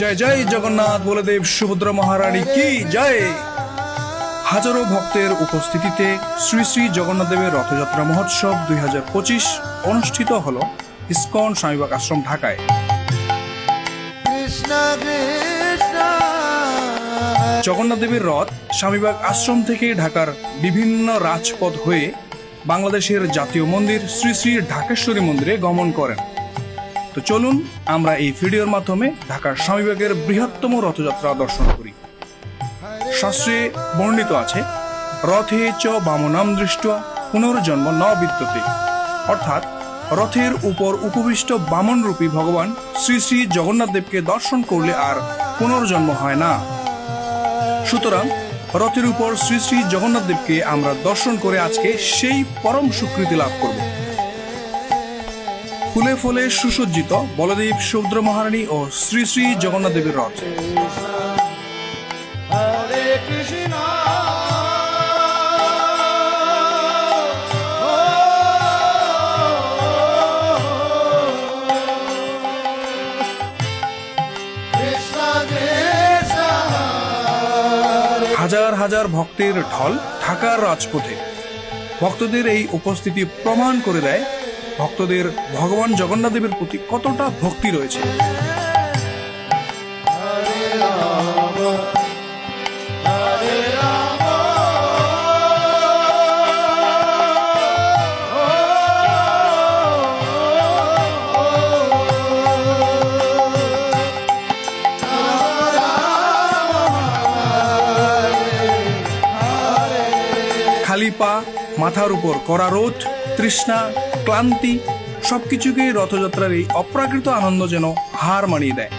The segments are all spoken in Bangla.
জয় জয় জগন্নাথ বলদেব সুভদ্রা মহারানী কি জয়। হাজারো ভক্তের উপস্থিতিতে শ্রী শ্রী জগন্নাথদেবের রথযাত্রা মহোৎসব দুই হাজার পঁচিশ অনুষ্ঠিত হল ইস্কন স্বামীবাগ আশ্রম ঢাকায়। কৃষ্ণ কৃষ্ণ। জগন্নাথ দেবের রথ স্বামীবাগ আশ্রম থেকে ঢাকার বিভিন্ন রাজপথ হয়ে বাংলাদেশের জাতীয় মন্দির শ্রী শ্রী ঢাকেশ্বরী মন্দিরে গমন করেন। তো চলুন আমরা এই ভিডিওর মাধ্যমে ঢাকার স্বামীবাগের বৃহত্তম রথযাত্রা দর্শন করি। শাস্ত্রে বর্ণিত আছে, রথে চ বামনাম দৃষ্ট পুনর্জন্ম ন বিদ্যতে। অর্থাৎ রথের উপর উপবিষ্ট বামন রূপী ভগবান শ্রী শ্রী জগন্নাথ দেবকে দর্শন করলে আর পুনর্জন্ম হয় না। সুতরাং রথের উপর শ্রী শ্রী জগন্নাথ দেবকে আমরা দর্শন করে আজকে সেই পরম স্বীকৃতি লাভ করব। ফুলে ফুলে সুসজ্জিত বলদেব সুদ্র মহারানী ও শ্রী শ্রী জগন্নাথ দেবের রথ হাজার হাজার ভক্তের ঢল ঢাকার রাজপথে। ভক্তদের এই উপস্থিতি প্রমাণ করে দেয় ভক্তদের ভগবান জগন্নাথ দেবের প্রতি কতটা ভক্তি রয়েছে। খালি পা, মাথার উপর করা রোদ, তৃষ্ণা ক্লান্তি সবকিছুকে রথযাত্রার এই অপ্রাকৃত আনন্দ যেন হার মানিয়ে দেয়।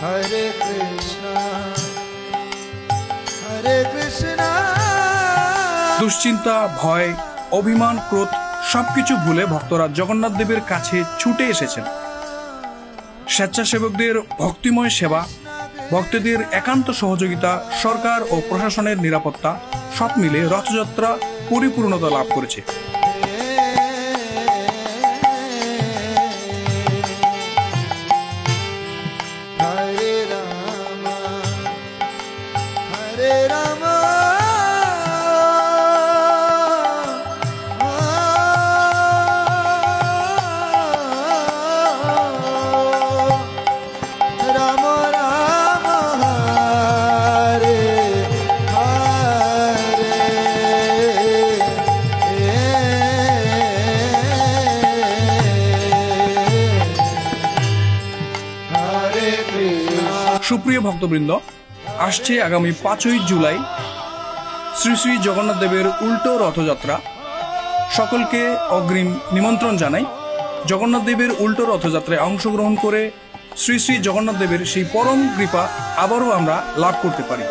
হরে কৃষ্ণ হরে কৃষ্ণ। দুশ্চিন্তা ভয় অভিমান ক্রোধ সবকিছু ভুলে ভক্তরা জগন্নাথ দেবের কাছে ছুটে এসেছেন। স্বেচ্ছাসেবকদের ভক্তিময় সেবা ভক্তদের একান্ত সহযোগিতা সরকার ও প্রশাসনের নিরাপত্তা সব মিলে রথযাত্রা পরিপূর্ণতা লাভ করেছে। সুপ্রিয় ভক্তবৃন্দ আসছে আগামী পাঁচই জুলাই। শ্রী শ্রী জগন্নাথ দেবের উল্টো রথযাত্রা। সকলকে অগ্রিম নিমন্ত্রণ জানাই। জগন্নাথ দেবের উল্টো রথযাত্রায় অংশগ্রহণ করে শ্রী শ্রী জগন্নাথ দেবের সেই পরম কৃপা আবারও আমরা লাভ করতে পারি।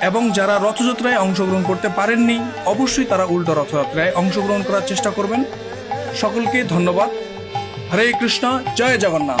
এবং যারা রথযাত্রায় অংশগ্রহণ করতে পারেননি, অবশ্যই তারা উল্টো রথযাত্রায় অংশগ্রহণ করার চেষ্টা করবেন। সকলকে ধন্যবাদ। হরে কৃষ্ণ, জয় জগন্নাথ।